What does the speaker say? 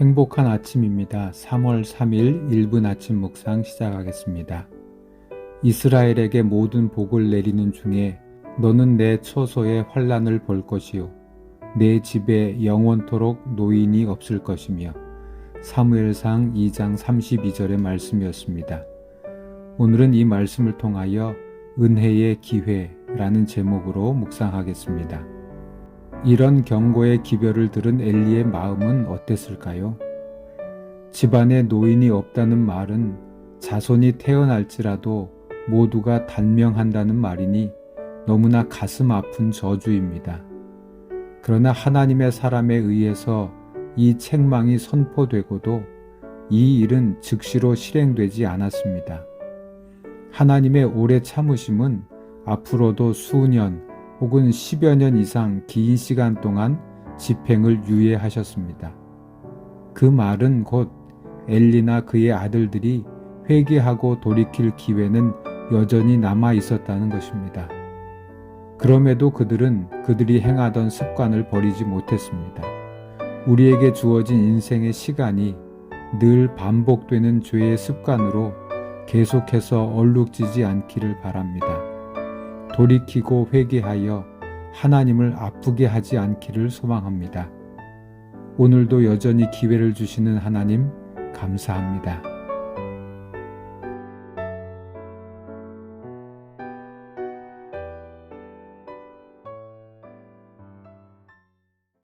행복한 아침입니다. 3월 3일 1분 아침 묵상 시작하겠습니다. 이스라엘에게 모든 복을 내리는 중에 너는 내 처소에 환란을 볼 것이요 내 집에 영원토록 노인이 없을 것이며 사무엘상 2장 32절의 말씀이었습니다. 오늘은 이 말씀을 통하여 은혜의 기회라는 제목으로 묵상하겠습니다. 이런 경고의 기별을 들은 엘리의 마음은 어땠을까요? 집안에 노인이 없다는 말은 자손이 태어날지라도 모두가 단명한다는 말이니 너무나 가슴 아픈 저주입니다. 그러나 하나님의 사람에 의해서 이 책망이 선포되고도 이 일은 즉시로 실행되지 않았습니다. 하나님의 오래 참으심은 앞으로도 수년 혹은 10여 년 이상 긴 시간 동안 집행을 유예하셨습니다. 그 말은 곧 엘리나 그의 아들들이 회개하고 돌이킬 기회는 여전히 남아 있었다는 것입니다. 그럼에도 그들은 그들이 행하던 습관을 버리지 못했습니다. 우리에게 주어진 인생의 시간이 늘 반복되는 죄의 습관으로 계속해서 얼룩지지 않기를 바랍니다. 돌이키고 회개하여 하나님을 아프게 하지 않기를 소망합니다. 오늘도 여전히 기회를 주시는 하나님 감사합니다.